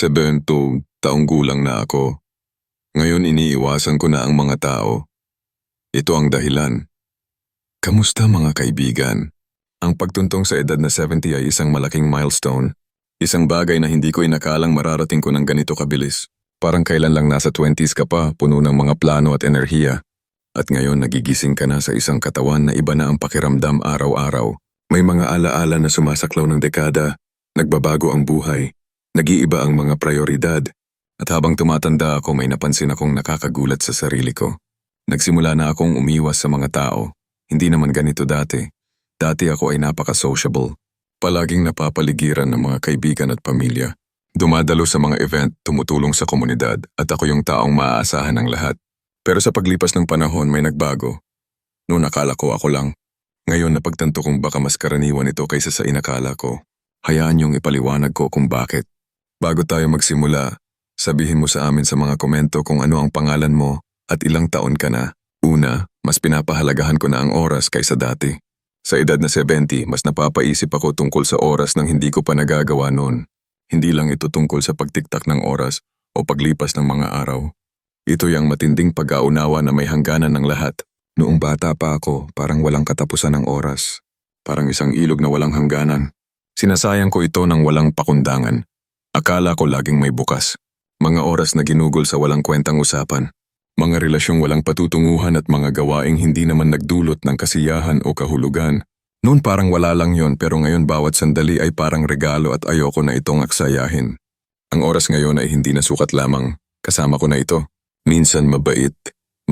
Sebento, taong gulang na ako. Ngayon iniiwasan ko na ang mga tao. Ito ang dahilan. Kamusta mga kaibigan? Ang pagtuntong sa edad na 70 ay isang malaking milestone. Isang bagay na hindi ko inakalang mararating ko ng ganito kabilis. Parang kailan lang nasa 20s ka pa, puno ng mga plano at enerhiya. At ngayon nagigising ka na sa isang katawan na iba na ang pakiramdam araw-araw. May mga alaala na sumasaklaw ng dekada, nagbabago ang buhay, nag-iiba ang mga prioridad, at habang tumatanda ako may napansin akong nakakagulat sa sarili ko. Nagsimula na akong umiwas sa mga tao. Hindi naman ganito dati. Dati ako ay napaka-sociable. Palaging napapaligiran ng mga kaibigan at pamilya. Dumadalo sa mga event, tumutulong sa komunidad at ako yung taong maaasahan ng lahat. Pero sa paglipas ng panahon may nagbago. Noon akala ko ako lang. Ngayon napagtanto kong baka mas karaniwan ito kaysa sa inakala ko. Hayaan niyong ipaliwanag ko kung bakit. Bago tayo magsimula, sabihin mo sa amin sa mga komento kung ano ang pangalan mo at ilang taon ka na. Una, mas pinapahalagahan ko na ang oras kaysa dati. Sa edad na 70, mas napapaisip ako tungkol sa oras nang hindi ko pa nagagawa noon. Hindi lang ito tungkol sa pagtiktak ng oras o paglipas ng mga araw. Ito yung matinding pag-aunawa na may hangganan ng lahat. Noong bata pa ako, parang walang katapusan ng oras. Parang isang ilog na walang hangganan. Sinasayang ko ito ng walang pakundangan. Akala ko laging may bukas. Mga oras na ginugol sa walang kwentang usapan. Mga relasyong walang patutunguhan at mga gawaing hindi naman nagdulot ng kasiyahan o kahulugan. Noon parang wala lang yon pero ngayon bawat sandali ay parang regalo at ayoko na itong aksayahin. Ang oras ngayon ay hindi na sukat lamang. Kasama ko na ito. Minsan mabait,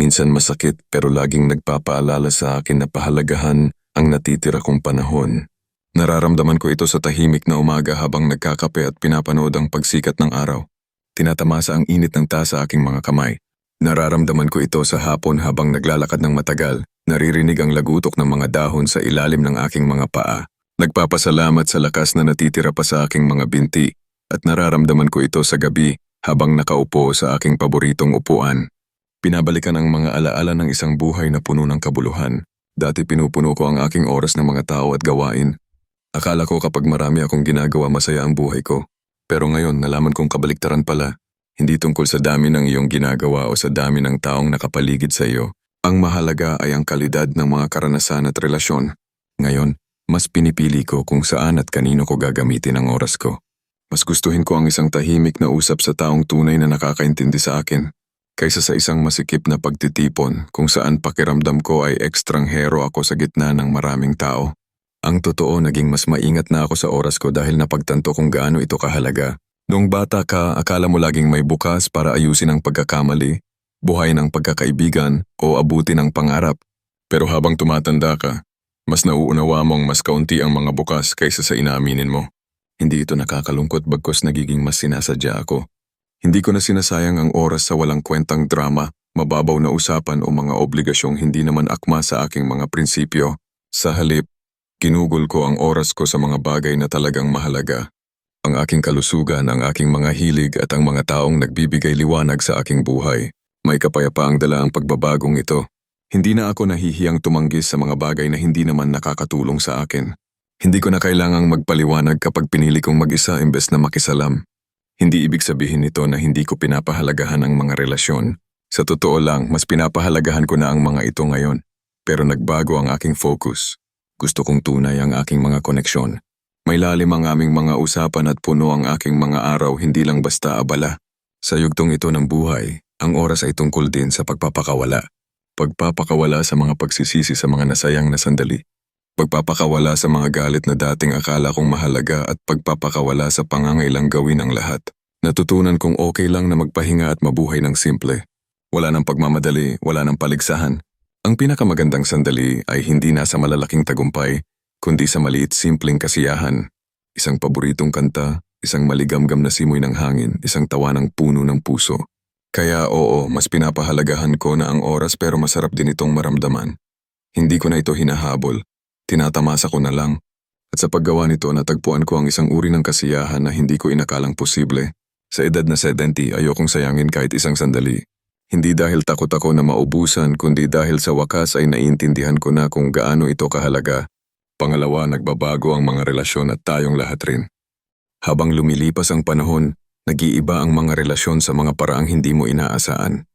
minsan masakit pero laging nagpapaalala sa akin na pahalagahan ang natitira kong panahon. Nararamdaman ko ito sa tahimik na umaga habang nagkakape at pinapanood ang pagsikat ng araw. Tinatamasa ang init ng tasa sa aking mga kamay. Nararamdaman ko ito sa hapon habang naglalakad ng matagal. Naririnig ang lagutok ng mga dahon sa ilalim ng aking mga paa. Nagpapasalamat sa lakas na natitira pa sa aking mga binti at nararamdaman ko ito sa gabi habang nakaupo sa aking paboritong upuan. Pinabalikan ang mga alaala ng isang buhay na puno ng kabuluhan. Dati pinupuno ko ang aking oras ng mga tao at gawain. Akala ko kapag marami akong ginagawa masaya ang buhay ko. Pero ngayon nalaman kong kabaliktaran pala. Hindi tungkol sa dami ng iyong ginagawa o sa dami ng taong nakapaligid sa iyo. Ang mahalaga ay ang kalidad ng mga karanasan at relasyon. Ngayon, mas pinipili ko kung saan at kanino ko gagamitin ang oras ko. Mas gustuhin ko ang isang tahimik na usap sa taong tunay na nakakaintindi sa akin, kaysa sa isang masikip na pagtitipon kung saan pakiramdam ko ay ekstranghero ako sa gitna ng maraming tao. Ang totoo naging mas maingat na ako sa oras ko dahil napagtanto kung gaano ito kahalaga. Noong bata ka, akala mo laging may bukas para ayusin ang pagkakamali, buhay ng pagkakaibigan o abutin ang pangarap. Pero habang tumatanda ka, mas nauunawa mong mas kaunti ang mga bukas kaysa sa inaaminin mo. Hindi ito nakakalungkot bagkos nagiging mas sinasadya ako. Hindi ko na sinasayang ang oras sa walang kwentang drama, mababaw na usapan o mga obligasyong hindi naman akma sa aking mga prinsipyo. Sa halip, ginugol ko ang oras ko sa mga bagay na talagang mahalaga. Ang aking kalusugan, ang aking mga hilig at ang mga taong nagbibigay liwanag sa aking buhay. May kapayapaang dala ang pagbabagong ito. Hindi na ako nahihiyang tumanggis sa mga bagay na hindi naman nakakatulong sa akin. Hindi ko na kailangang magpaliwanag kapag pinili kong mag-isa imbes na makisalam. Hindi ibig sabihin nito na hindi ko pinapahalagahan ang mga relasyon. Sa totoo lang, mas pinapahalagahan ko na ang mga ito ngayon. Pero nagbago ang aking focus. Gusto kong tunay ang aking mga koneksyon. May lalim ang aming mga usapan at puno ang aking mga araw hindi lang basta abala. Sa yugtong ito ng buhay, ang oras ay tungkol din sa pagpapakawala. Pagpapakawala sa mga pagsisisi sa mga nasayang na sandali. Pagpapakawala sa mga galit na dating akala kong mahalaga at pagpapakawala sa pangangailang gawin ang lahat. Natutunan kong okay lang na magpahinga at mabuhay ng simple. Wala ng pagmamadali, wala ng paligsahan. Ang pinakamagandang sandali ay hindi nasa malalaking tagumpay, kundi sa maliit simpleng kasiyahan. Isang paboritong kanta, isang maligamgam na simoy ng hangin, isang tawa ng puno ng puso. Kaya oo, mas pinapahalagahan ko na ang oras pero masarap din itong maramdaman. Hindi ko na ito hinahabol, tinatamasa ko na lang. At sa paggawa nito natagpuan ko ang isang uri ng kasiyahan na hindi ko inakalang posible. Sa edad na 70, ayokong sayangin kahit isang sandali. Hindi dahil takot ako na maubusan, kundi dahil sa wakas ay naiintindihan ko na kung gaano ito kahalaga. Pangalawa, nagbabago ang mga relasyon at tayong lahat rin. Habang lumilipas ang panahon, Nag-iiba ang mga relasyon sa mga paraang hindi mo inaasahan.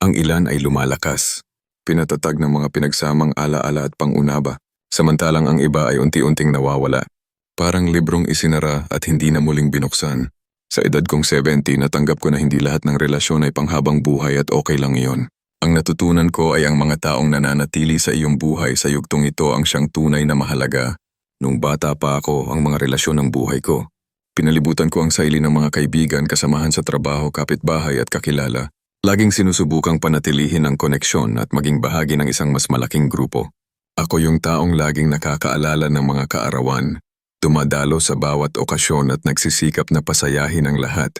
Ang ilan ay lumalakas, pinatatag ng mga pinagsamang alaala at pangunaba, samantalang ang iba ay unti-unting nawawala. Parang librong isinara at hindi na muling binuksan. Sa edad kong 70, natanggap ko na hindi lahat ng relasyon ay panghabang buhay at okay lang iyon. Ang natutunan ko ay ang mga taong nananatili sa iyong buhay sa yugtong ito ang siyang tunay na mahalaga. Nung bata pa ako, ang mga relasyon ng buhay ko. Pinalibutan ko ang saili ng mga kaibigan, kasamahan sa trabaho, kapitbahay at kakilala. Laging sinusubukang panatilihin ang koneksyon at maging bahagi ng isang mas malaking grupo. Ako yung taong laging nakakaalala ng mga kaarawan, dumadalo sa bawat okasyon at nagsisikap na pasayahin ang lahat.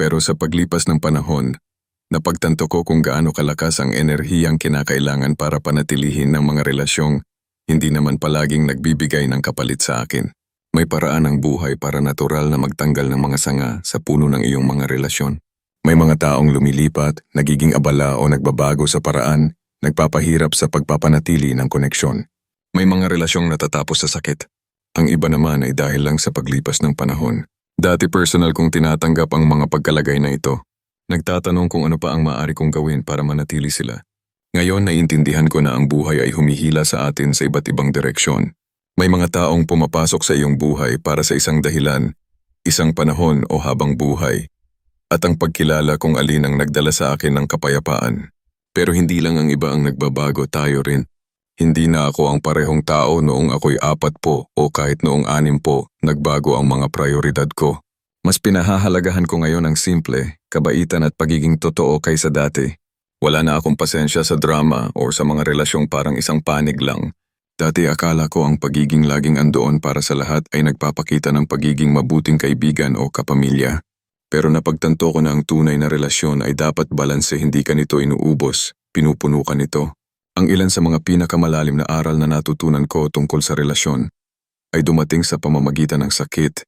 Pero sa paglipas ng panahon, napagtanto ko kung gaano kalakas ang enerhiyang kinakailangan para panatilihin ng mga relasyong hindi naman palaging nagbibigay ng kapalit sa akin. May paraan ng buhay para natural na magtanggal ng mga sanga sa puno ng iyong mga relasyon. May mga taong lumilipat, nagiging abala o nagbabago sa paraan, nagpapahirap sa pagpapanatili ng koneksyon. May mga relasyong natatapos sa sakit. Ang iba naman ay dahil lang sa paglipas ng panahon. Dati personal kong tinatanggap ang mga pagkalagay na ito. Nagtatanong kung ano pa ang maaari kong gawin para manatili sila. Ngayon naiintindihan ko na ang buhay ay humihila sa atin sa iba't ibang direksyon. May mga taong pumapasok sa iyong buhay para sa isang dahilan, isang panahon o habang buhay. At ang pagkilala kung alin ang nagdala sa akin ng kapayapaan. Pero hindi lang ang iba ang nagbabago tayo rin. Hindi na ako ang parehong tao noong ako'y apat po o kahit noong anim po, nagbago ang mga prioridad ko. Mas pinahahalagahan ko ngayon ang simple, kabaitan at pagiging totoo kaysa dati. Wala na akong pasensya sa drama o sa mga relasyong parang isang panig lang. Dati akala ko ang pagiging laging andoon para sa lahat ay nagpapakita ng pagiging mabuting kaibigan o kapamilya. Pero napagtanto ko na ang tunay na relasyon ay dapat balanse hindi ka nito inuubos, pinupuno ka nito. Ang ilan sa mga pinakamalalim na aral na natutunan ko tungkol sa relasyon ay dumating sa pamamagitan ng sakit,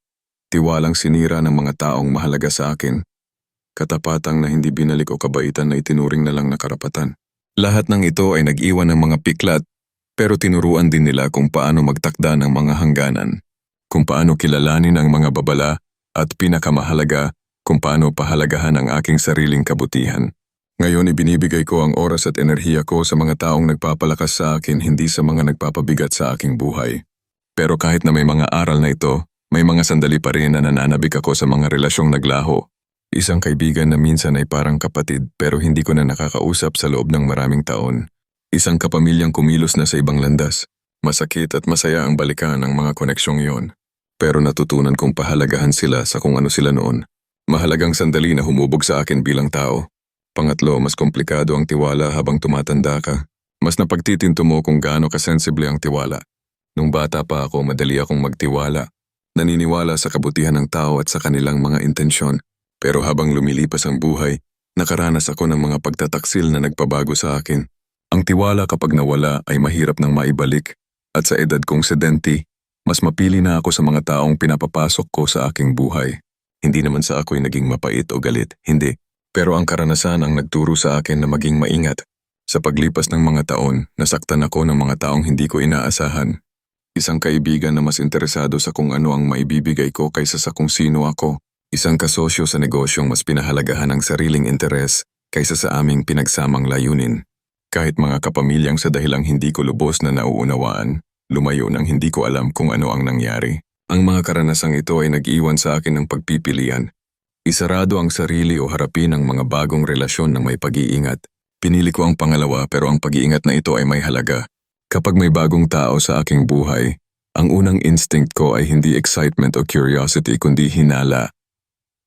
tiwalang sinira ng mga taong mahalaga sa akin, katapatang na hindi binalik o kabaitan na itinuring na lang na karapatan. Lahat ng ito ay nag-iwan ng mga piklat pero tinuruan din nila kung paano magtakda ng mga hangganan, kung paano kilalanin ang mga babala at pinakamahalaga kung paano pahalagahan ang aking sariling kabutihan. Ngayon ibinibigay ko ang oras at enerhiya ko sa mga taong nagpapalakas sa akin hindi sa mga nagpapabigat sa aking buhay. Pero kahit na may mga aral na ito, may mga sandali pa rin na nananabik ako sa mga relasyong naglaho. Isang kaibigan na minsan ay parang kapatid pero hindi ko na nakakausap sa loob ng maraming taon. Isang kapamilyang kumilos na sa ibang landas. Masakit at masaya ang balikan ng mga koneksyong iyon. Pero natutunan kong pahalagahan sila sa kung ano sila noon. Mahalagang sandali na humubog sa akin bilang tao. Pangatlo, mas komplikado ang tiwala habang tumatanda ka. Mas napagtitinto mo kung gaano kasensible ang tiwala. Nung bata pa ako, madali akong magtiwala. Naniniwala sa kabutihan ng tao at sa kanilang mga intensyon. Pero habang lumilipas ang buhay, nakaranas ako ng mga pagtataksil na nagpabago sa akin. Ang tiwala kapag nawala ay mahirap nang maibalik. At sa edad kong sedenti, mas mapili na ako sa mga taong pinapapasok ko sa aking buhay. Hindi naman sa ako'y naging mapait o galit, hindi. Pero ang karanasan ang nagturo sa akin na maging maingat. Sa paglipas ng mga taon, nasaktan ako ng mga taong hindi ko inaasahan. Isang kaibigan na mas interesado sa kung ano ang maibibigay ko kaysa sa kung sino ako. Isang kasosyo sa negosyong mas pinahalagahan ang sariling interes kaysa sa aming pinagsamang layunin. Kahit mga kapamilyang sa dahilang hindi ko lubos na nauunawaan, lumayo nang hindi ko alam kung ano ang nangyari. Ang mga karanasang ito ay nag-iwan sa akin ng pagpipilian. Isarado ang sarili o harapin ang mga bagong relasyon ng may pag-iingat. Pinili ko ang pangalawa pero ang pag-iingat na ito ay may halaga. Kapag may bagong tao sa aking buhay, ang unang instinct ko ay hindi excitement o curiosity kundi hinala.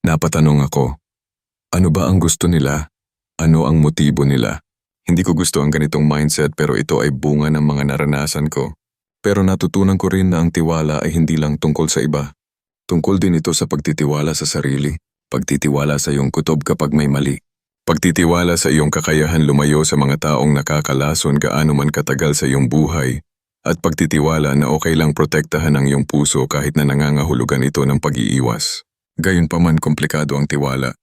Napatanong ako, ano ba ang gusto nila? Ano ang motibo nila? Hindi ko gusto ang ganitong mindset pero ito ay bunga ng mga naranasan ko. Pero natutunan ko rin na ang tiwala ay hindi lang tungkol sa iba. Tungkol din ito sa pagtitiwala sa sarili, pagtitiwala sa iyong kutob kapag may mali. Pagtitiwala sa iyong kakayahan lumayo sa mga taong nakakalason gaano man katagal sa iyong buhay, at pagtitiwala na okay lang protektahan ang iyong puso kahit na nangangahulugan ito ng pag-iiwas. Gayunpaman komplikado ang tiwala.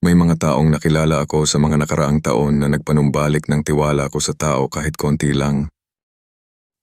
May mga taong nakilala ako sa mga nakaraang taon na nagpanumbalik ng tiwala ko sa tao kahit konti lang.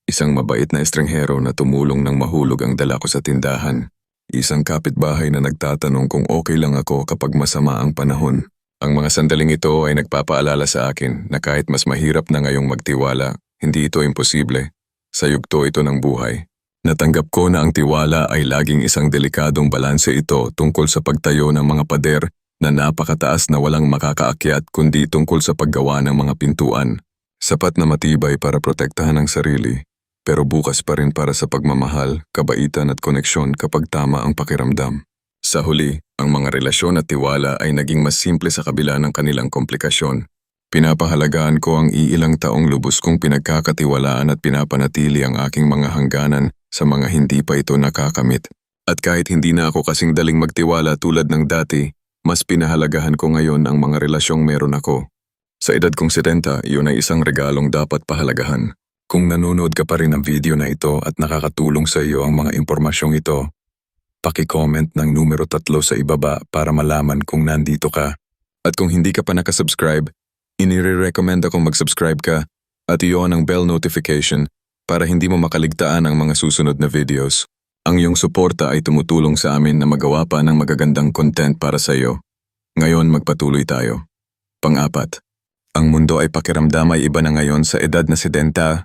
Isang mabait na estranghero na tumulong ng mahulog ang dala ko sa tindahan. Isang kapitbahay na nagtatanong kung okay lang ako kapag masama ang panahon. Ang mga sandaling ito ay nagpapaalala sa akin na kahit mas mahirap na ngayong magtiwala, hindi ito imposible. Sa yugto ito ng buhay. Natanggap ko na ang tiwala ay laging isang delikadong balanse ito tungkol sa pagtayo ng mga pader na napakataas na walang makakaakyat kundi tungkol sa paggawa ng mga pintuan. Sapat na matibay para protektahan ang sarili, pero bukas pa rin para sa pagmamahal, kabaitan at koneksyon kapag tama ang pakiramdam. Sa huli, ang mga relasyon at tiwala ay naging mas simple sa kabila ng kanilang komplikasyon. Pinapahalagaan ko ang iilang taong lubos kong pinagkakatiwalaan at pinapanatili ang aking mga hangganan sa mga hindi pa ito nakakamit. At kahit hindi na ako kasing daling magtiwala tulad ng dati, mas pinahalagahan ko ngayon ang mga relasyong meron ako. Sa edad kong 70, iyon ay isang regalong dapat pahalagahan. Kung nanonood ka pa rin ng video na ito at nakakatulong sa iyo ang mga impormasyong ito, paki-comment ng numero tatlo sa ibaba para malaman kung nandito ka. At kung hindi ka pa nakasubscribe, inire-recommend akong mag-subscribe ka at iyon ang bell notification para hindi mo makaligtaan ang mga susunod na videos. Ang iyong suporta ay tumutulong sa amin na magawa pa ng magagandang content para sa iyo. Ngayon magpatuloy tayo. Pang-apat. Ang mundo ay pakiramdam ay iba na ngayon sa edad na 70.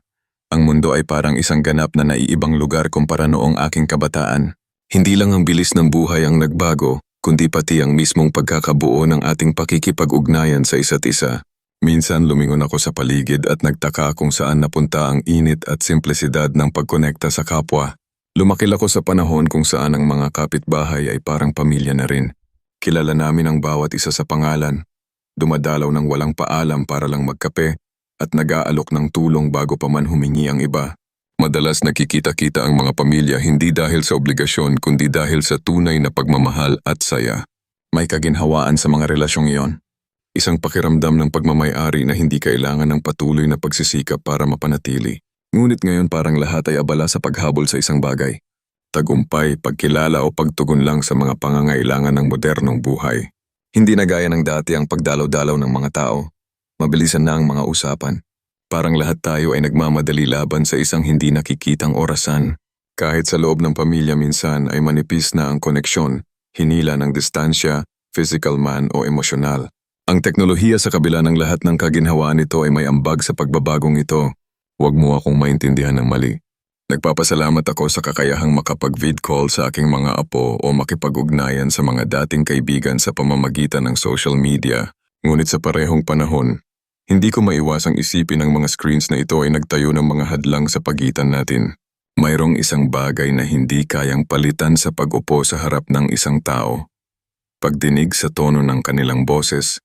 Ang mundo ay parang isang ganap na naiibang lugar kumpara noong aking kabataan. Hindi lang ang bilis ng buhay ang nagbago, kundi pati ang mismong pagkakabuo ng ating pakikipag-ugnayan sa isa't isa. Minsan lumingon ako sa paligid at nagtaka kung saan napunta ang init at simplisidad ng pagkonekta sa kapwa. Lumakil ako sa panahon kung saan ang mga kapitbahay ay parang pamilya na rin. Kilala namin ang bawat isa sa pangalan. Dumadalaw ng walang paalam para lang magkape at nag-aalok ng tulong bago pa man humingi ang iba. Madalas nakikita-kita ang mga pamilya hindi dahil sa obligasyon kundi dahil sa tunay na pagmamahal at saya. May kaginhawaan sa mga relasyong iyon. Isang pakiramdam ng pagmamayari na hindi kailangan ng patuloy na pagsisikap para mapanatili. Ngunit ngayon parang lahat ay abala sa paghabol sa isang bagay. Tagumpay, pagkilala o pagtugon lang sa mga pangangailangan ng modernong buhay. Hindi na gaya ng dati ang pagdalaw-dalaw ng mga tao. Mabilisan na ang mga usapan. Parang lahat tayo ay nagmamadali laban sa isang hindi nakikitang orasan. Kahit sa loob ng pamilya minsan ay manipis na ang koneksyon, hinila ng distansya, physical man o emosyonal. Ang teknolohiya sa kabila ng lahat ng kaginhawaan nito ay may ambag sa pagbabagong ito. Huwag mo akong maintindihan ng mali. Nagpapasalamat ako sa kakayahang makapag-vid call sa aking mga apo o makipag-ugnayan sa mga dating kaibigan sa pamamagitan ng social media. Ngunit sa parehong panahon, hindi ko maiwasang isipin ang mga screens na ito ay nagtayo ng mga hadlang sa pagitan natin. Mayroong isang bagay na hindi kayang palitan sa pag-upo sa harap ng isang tao. Pagdinig sa tono ng kanilang boses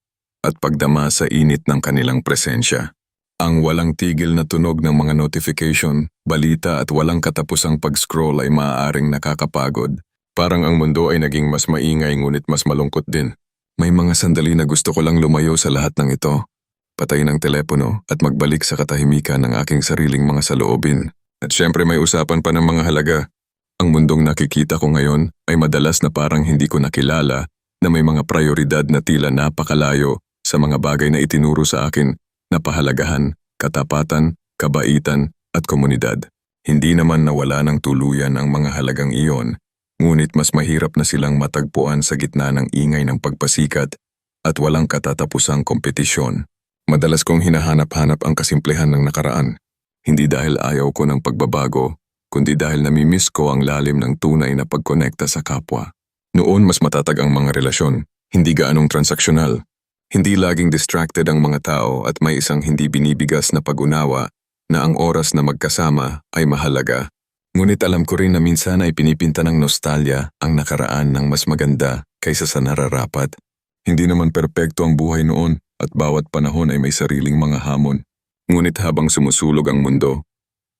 at pagdama sa init ng kanilang presensya. Ang walang tigil na tunog ng mga notification, balita at walang katapusang pag-scroll ay maaaring nakakapagod. Parang ang mundo ay naging mas maingay ngunit mas malungkot din. May mga sandali na gusto ko lang lumayo sa lahat ng ito. Patayin ang telepono at magbalik sa katahimikan ng aking sariling mga saloobin. At syempre may usapan pa ng mga halaga. Ang mundong nakikita ko ngayon ay madalas na parang hindi ko nakilala na may mga prioridad na tila napakalayo sa mga bagay na itinuro sa akin na pahalagahan, katapatan, kabaitan at komunidad. Hindi naman nawala ng tuluyan ang mga halagang iyon, ngunit mas mahirap na silang matagpuan sa gitna ng ingay ng pagpasikat at walang katatapusang kompetisyon. Madalas kong hinahanap-hanap ang kasimplehan ng nakaraan, hindi dahil ayaw ko ng pagbabago, kundi dahil namimiss ko ang lalim ng tunay na pagkonekta sa kapwa. Noon mas matatag ang mga relasyon, hindi gaanong transaksyonal, hindi laging distracted ang mga tao at may isang hindi binibigas na pag-unawa na ang oras na magkasama ay mahalaga. Ngunit alam ko rin na minsan ay pinipinta ng nostalya ang nakaraan ng mas maganda kaysa sa nararapat. Hindi naman perpekto ang buhay noon at bawat panahon ay may sariling mga hamon. Ngunit habang sumusulog ang mundo,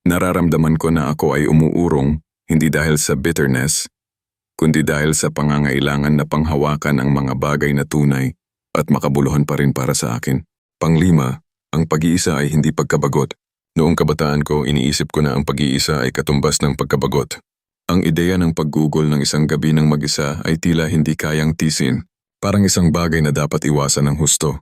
nararamdaman ko na ako ay umuurong hindi dahil sa bitterness, kundi dahil sa pangangailangan na panghawakan ang mga bagay na tunay at makabuluhan pa rin para sa akin. Panglima, ang pag-iisa ay hindi pagkabagot. Noong kabataan ko, iniisip ko na ang pag-iisa ay katumbas ng pagkabagot. Ang ideya ng paggugol ng isang gabi ng mag-isa ay tila hindi kayang tisin, parang isang bagay na dapat iwasan ng husto.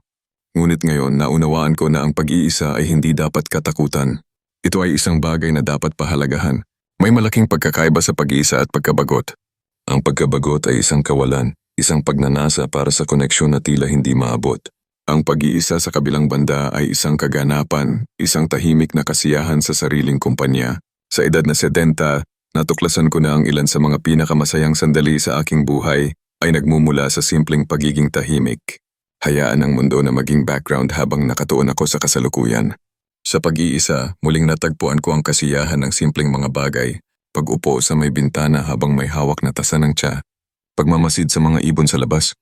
Ngunit ngayon naunawaan ko na ang pag-iisa ay hindi dapat katakutan. Ito ay isang bagay na dapat pahalagahan. May malaking pagkakaiba sa pag-iisa at pagkabagot. Ang pagkabagot ay isang kawalan, isang pagnanasa para sa koneksyon na tila hindi maabot. Ang pag-iisa sa kabilang banda ay isang kaganapan, isang tahimik na kasiyahan sa sariling kumpanya. Sa edad na 70, natuklasan ko na ang ilan sa mga pinakamasayang sandali sa aking buhay ay nagmumula sa simpleng pagiging tahimik. Hayaan ang mundo na maging background habang nakatuon ako sa kasalukuyan. Sa pag-iisa, muling natagpuan ko ang kasiyahan ng simpleng mga bagay. Pag-upo sa may bintana habang may hawak na tasa ng tsa. Pagmamasid sa mga ibon sa labas.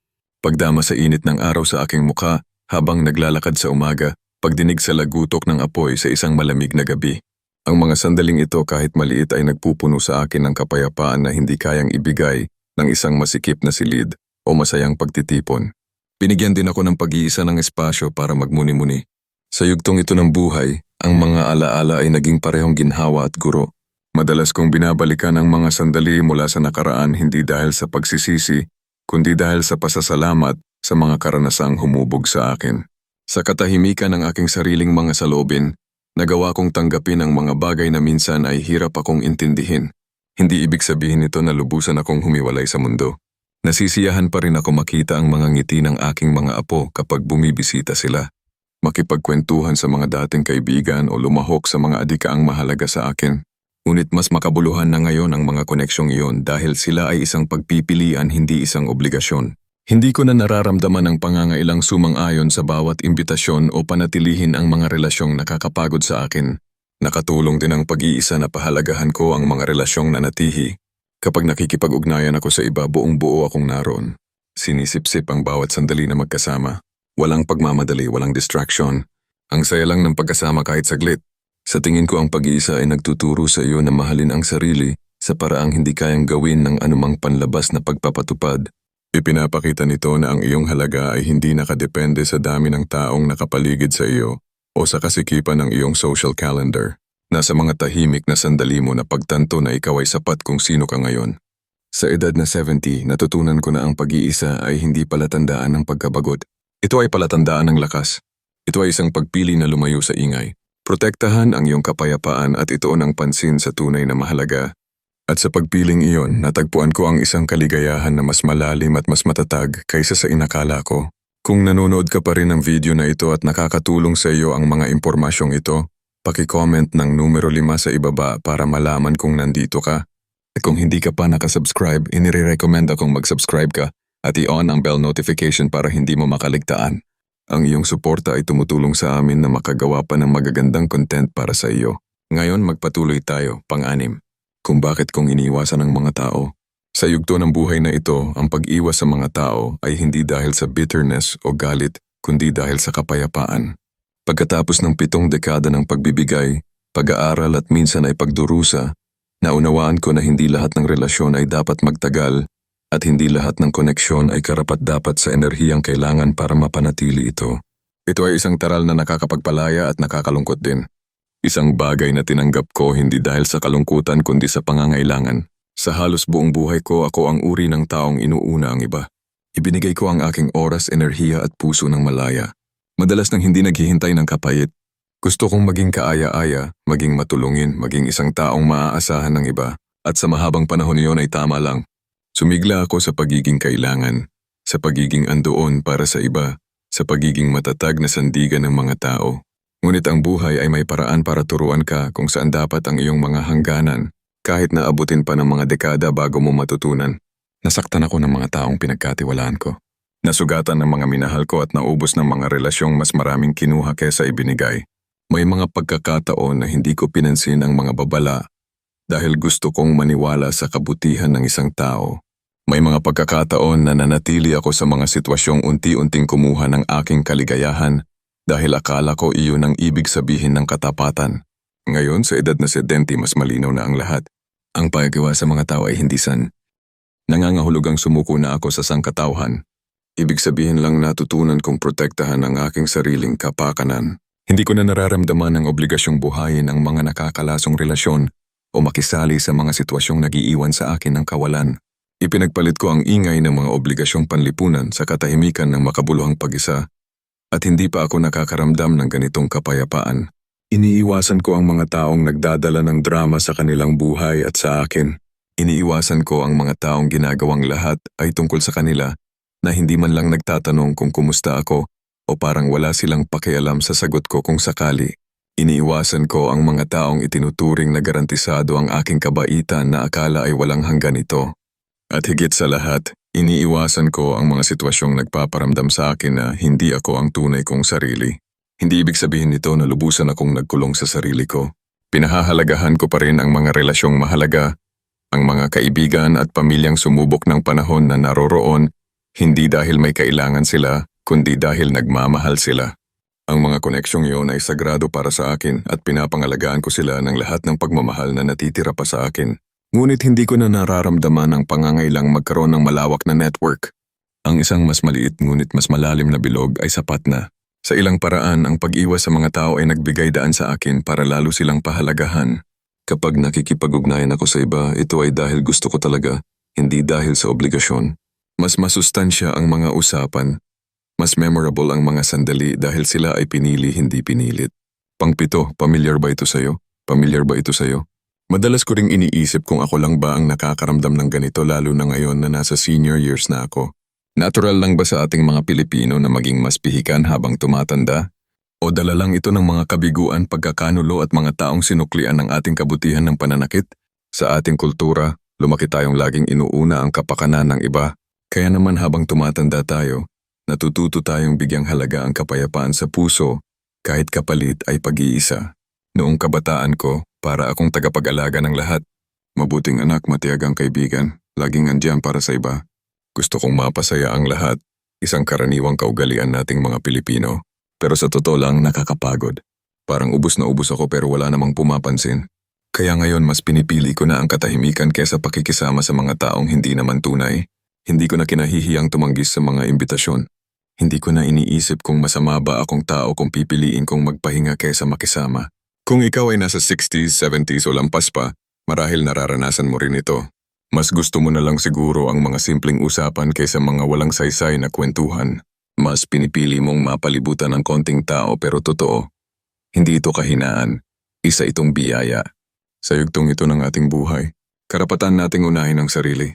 Pagdama sa init ng araw sa aking mukha habang naglalakad sa umaga. Pagdinig sa lagutok ng apoy sa isang malamig na gabi. Ang mga sandaling ito kahit maliit ay nagpupuno sa akin ng kapayapaan na hindi kayang ibigay ng isang masikip na silid o masayang pagtitipon. Binigyan din ako ng pag-iisa ng espasyo para magmuni-muni. Sa yugtong ito ng buhay, ang mga alaala ay naging parehong ginhawa at guro. Madalas kong binabalikan ang mga sandali mula sa nakaraan hindi dahil sa pagsisisi, kundi dahil sa pasasalamat sa mga karanasang humubog sa akin. Sa katahimikan ng aking sariling mga salobin, nagawa kong tanggapin ang mga bagay na minsan ay hirap akong intindihin. Hindi ibig sabihin nito na lubusan akong humiwalay sa mundo. Nasisiyahan pa rin ako makita ang mga ngiti ng aking mga apo kapag bumibisita sila. Makipagkwentuhan sa mga dating kaibigan o lumahok sa mga adikaang mahalaga sa akin. Ngunit mas makabuluhan na ngayon ang mga koneksyong iyon dahil sila ay isang pagpipilian hindi isang obligasyon. Hindi ko na nararamdaman ang pangangailang sumang-ayon sa bawat imbitasyon o panatilihin ang mga relasyong nakakapagod sa akin. Nakatulong din ang pag-iisa na pahalagahan ko ang mga relasyong nanatihi. Kapag nakikipag-ugnayan ako sa iba, buong buo akong naroon. Sinisip-sip ang bawat sandali na magkasama. Walang pagmamadali, walang distraction. Ang saya lang ng pagkasama kahit saglit. Sa tingin ko ang pag-iisa ay nagtuturo sa iyo na mahalin ang sarili sa paraang hindi kayang gawin ng anumang panlabas na pagpapatupad. Ipinapakita nito na ang iyong halaga ay hindi nakadepende sa dami ng taong nakapaligid sa iyo o sa kasikipan ng iyong social calendar. Nasa mga tahimik na sandali mo na pagtanto na ikaw ay sapat kung sino ka ngayon. Sa edad na 70, natutunan ko na ang pag-iisa ay hindi palatandaan ng pagkabagot. Ito ay palatandaan ng lakas. Ito ay isang pagpili na lumayo sa ingay. Protektahan ang iyong kapayapaan at ituon ang pansin sa tunay na mahalaga. At sa pagpiling iyon, natagpuan ko ang isang kaligayahan na mas malalim at mas matatag kaysa sa inakala ko. Kung nanonood ka pa rin ng video na ito at nakakatulong sa iyo ang mga impormasyong ito, paki-comment ng numero 5 sa ibaba para malaman kung nandito ka. At kung hindi ka pa nakasubscribe, inire-recommend akong mag-subscribe ka at i-on ang bell notification para hindi mo makaligtaan. Ang iyong suporta ay tumutulong sa amin na makagawa pa ng magagandang content para sa iyo. Ngayon magpatuloy tayo, pang-anim. Kung bakit kong iniiwasan ng mga tao. Sa yugto ng buhay na ito, ang pag-iwas sa mga tao ay hindi dahil sa bitterness o galit, kundi dahil sa kapayapaan. Pagkatapos ng pitong dekada ng pagbibigay, pag-aaral at minsan ay pagdurusa, naunawaan ko na hindi lahat ng relasyon ay dapat magtagal at hindi lahat ng koneksyon ay karapat-dapat sa enerhiyang kailangan para mapanatili ito. Ito ay isang taral na nakakapagpalaya at nakakalungkot din. Isang bagay na tinanggap ko hindi dahil sa kalungkutan kundi sa pangangailangan. Sa halos buong buhay ko ako ang uri ng taong inuuna ang iba. Ibinigay ko ang aking oras, enerhiya at puso ng malaya. Madalas nang hindi naghihintay ng kapait. Gusto kong maging kaaya-aya, maging matulungin, maging isang taong maaasahan ng iba. At sa mahabang panahon niyon ay tama lang. Sumigla ako sa pagiging kailangan, sa pagiging andoon para sa iba, sa pagiging matatag na sandigan ng mga tao. Ngunit ang buhay ay may paraan para turuan ka kung saan dapat ang iyong mga hangganan, kahit na abutin pa ng mga dekada bago mo matutunan. Nasaktan ako ng mga taong pinagkatiwalaan ko. Nasugatan ng mga minahal ko at naubos ng mga relasyong mas maraming kinuha kesa ibinigay. May mga pagkakataon na hindi ko pinansin ang mga babala dahil gusto kong maniwala sa kabutihan ng isang tao. May mga pagkakataon na nanatili ako sa mga sitwasyong unti-unting kumuha ng aking kaligayahan dahil akala ko iyon ang ibig sabihin ng katapatan. Ngayon sa edad na 70 mas malinaw na ang lahat. Ang paggawa sa mga tao ay hindi san. Nangangahulugang sumuko na ako sa sangkatauhan. Ibig sabihin lang natutunan kong protektahan ang aking sariling kapakanan. Hindi ko na nararamdaman ang obligasyong buhayin ang mga nakakalasong relasyon o makisali sa mga sitwasyong nagiiwan sa akin ng kawalan. Ipinagpalit ko ang ingay ng mga obligasyong panlipunan sa katahimikan ng makabuluhang pag-isa at hindi pa ako nakakaramdam ng ganitong kapayapaan. Iniiwasan ko ang mga taong nagdadala ng drama sa kanilang buhay at sa akin. Iniiwasan ko ang mga taong ginagawang lahat ay tungkol sa kanila na hindi man lang nagtatanong kung kumusta ako o parang wala silang pakialam sa sagot ko kung sakali. Iniiwasan ko ang mga taong itinuturing na garantisado ang aking kabaitan na akala ay walang hanggan ito. At higit sa lahat, iniiwasan ko ang mga sitwasyong nagpaparamdam sa akin na hindi ako ang tunay kong sarili. Hindi ibig sabihin nito na lubusan akong nagkulong sa sarili ko. Pinahahalagahan ko pa rin ang mga relasyong mahalaga, ang mga kaibigan at pamilyang sumubok ng panahon na naroroon, hindi dahil may kailangan sila, kundi dahil nagmamahal sila. Ang mga koneksyong iyon ay sagrado para sa akin at pinapangalagaan ko sila ng lahat ng pagmamahal na natitira pa sa akin. Ngunit hindi ko na nararamdaman ang pangangailang magkaroon ng malawak na network. Ang isang mas maliit ngunit mas malalim na bilog ay sapat na. Sa ilang paraan, ang pag-iwas sa mga tao ay nagbigay daan sa akin para lalo silang pahalagahan. Kapag nakikipag-ugnayan ako sa iba, ito ay dahil gusto ko talaga, hindi dahil sa obligasyon. Mas masustansya ang mga usapan. Mas memorable ang mga sandali dahil sila ay pinili hindi pinilit. Pangpito, pamilyar ba ito sa'yo? Pamilyar ba ito sa'yo? Madalas ko ring iniisip kung ako lang ba ang nakakaramdam ng ganito lalo na ngayon na nasa senior years na ako. Natural lang ba sa ating mga Pilipino na maging mas pihikan habang tumatanda? O dala lang ito ng mga kabiguan, pagkakanulo at mga taong sinuklian ng ating kabutihan ng pananakit? Sa ating kultura, lumaki tayong laging inuuna ang kapakanan ng iba. Kaya naman habang tumatanda tayo, natututo tayong bigyang halaga ang kapayapaan sa puso kahit kapalit ay pag-iisa. Noong kabataan ko, para akong tagapag-alaga ng lahat. Mabuting anak, matiyagang kaibigan, laging andyan para sa iba. Gusto kong mapasaya ang lahat, isang karaniwang kaugalian nating mga Pilipino. Pero sa totoo lang nakakapagod. Parang ubus na ubus ako pero wala namang pumapansin. Kaya ngayon mas pinipili ko na ang katahimikan kesa pakikisama sa mga taong hindi naman tunay. Hindi ko na kinahihiyang tumanggis sa mga imbitasyon. Hindi ko na iniisip kung masama ba akong tao kung pipiliin kong magpahinga kesa makisama. Kung ikaw ay nasa 60s, 70s o lampas pa, marahil nararanasan mo rin ito. Mas gusto mo na lang siguro ang mga simpleng usapan kaysa mga walang saysay na kwentuhan. Mas pinipili mong mapalibutan ng konting tao pero totoo. Hindi ito kahinaan. Isa itong biyaya. Sa yugtong ito ng ating buhay, karapatan nating unahin ang sarili.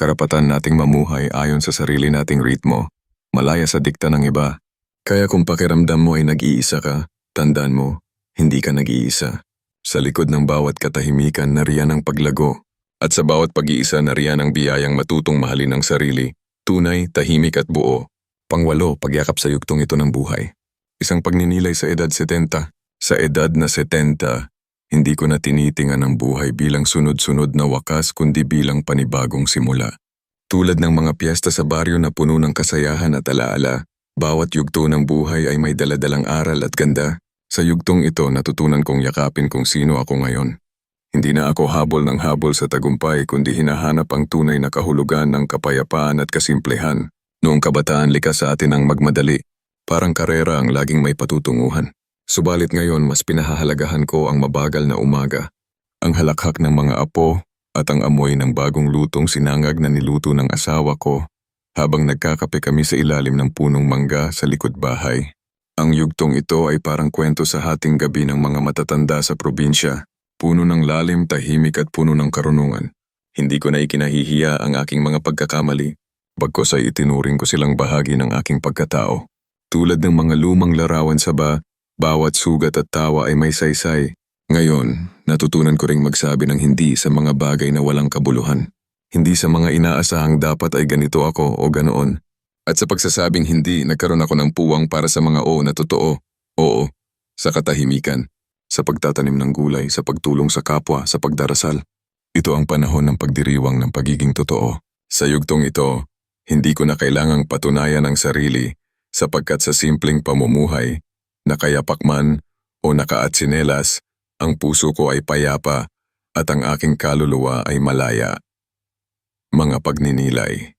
Karapatan nating mamuhay ayon sa sarili nating ritmo, malaya sa dikta ng iba. Kaya kung pakiramdam mo ay nag-iisa ka, tandaan mo, hindi ka nag-iisa. Sa likod ng bawat katahimikan nariyan ang paglago. At sa bawat pag-iisa nariyan ang biyayang matutong mahalin ang sarili, tunay, tahimik at buo. Pangwalo, pagyakap sa yugtong ito ng buhay. Isang pagninilay sa edad 70. Sa edad na 70, hindi ko na tinitingan ang buhay bilang sunod-sunod na wakas kundi bilang panibagong simula. Tulad ng mga piyesta sa baryo na puno ng kasayahan at alaala, bawat yugto ng buhay ay may daladalang aral at ganda. Sa yugtong ito natutunan kong yakapin kung sino ako ngayon. Hindi na ako habol ng habol sa tagumpay kundi hinahanap ang tunay na kahulugan ng kapayapaan at kasimplehan. Noong kabataan likas sa atin ang magmadali, parang karera ang laging may patutunguhan. Subalit ngayon mas pinahahalagahan ko ang mabagal na umaga, ang halakhak ng mga apo at ang amoy ng bagong lutong sinangag na niluto ng asawa ko habang nagkakape kami sa ilalim ng punong mangga sa likod bahay. Ang yugtong ito ay parang kwento sa hating gabi ng mga matatanda sa probinsya Puno ng lalim, tahimik at puno ng karunungan. Hindi ko na ikinahihiya ang aking mga pagkakamali, bagkos ay itinuring ko silang bahagi ng aking pagkatao. Tulad ng mga lumang larawan sa ba, bawat sugat at tawa ay may saysay. Ngayon, natutunan ko ring magsabi ng hindi sa mga bagay na walang kabuluhan. Hindi sa mga inaasahang dapat ay ganito ako o ganoon. At sa pagsasabing hindi, nagkaroon ako ng puwang para sa mga oo na totoo. Oo, sa katahimikan sa pagtatanim ng gulay, sa pagtulong sa kapwa, sa pagdarasal. Ito ang panahon ng pagdiriwang ng pagiging totoo. Sa yugtong ito, hindi ko na kailangang patunayan ang sarili sapagkat sa simpleng pamumuhay, nakayapak man o nakaatsinelas, ang puso ko ay payapa at ang aking kaluluwa ay malaya. Mga pagninilay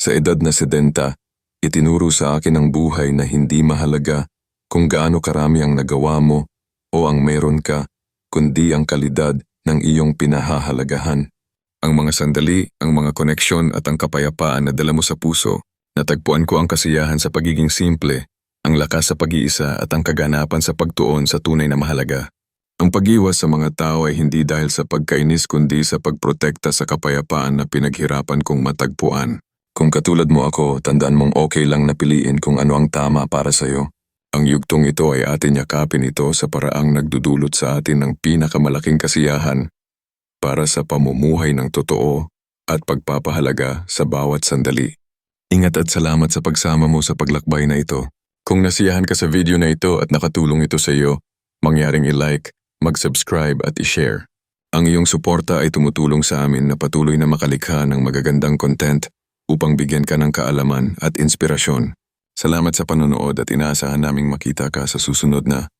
Sa edad na sedenta, itinuro sa akin ang buhay na hindi mahalaga kung gaano karami ang nagawa mo o ang meron ka, kundi ang kalidad ng iyong pinahahalagahan. Ang mga sandali, ang mga koneksyon at ang kapayapaan na dala mo sa puso, natagpuan ko ang kasiyahan sa pagiging simple, ang lakas sa pag-iisa at ang kaganapan sa pagtuon sa tunay na mahalaga. Ang pag-iwas sa mga tao ay hindi dahil sa pagkainis kundi sa pagprotekta sa kapayapaan na pinaghirapan kong matagpuan. Kung katulad mo ako, tandaan mong okay lang na piliin kung ano ang tama para sa'yo. Ang yugtong ito ay atin yakapin ito sa paraang nagdudulot sa atin ng pinakamalaking kasiyahan para sa pamumuhay ng totoo at pagpapahalaga sa bawat sandali. Ingat at salamat sa pagsama mo sa paglakbay na ito. Kung nasiyahan ka sa video na ito at nakatulong ito sa iyo, mangyaring i-like, mag-subscribe at i-share. Ang iyong suporta ay tumutulong sa amin na patuloy na makalikha ng magagandang content upang bigyan ka ng kaalaman at inspirasyon. Salamat sa panonood at inaasahan naming makita ka sa susunod na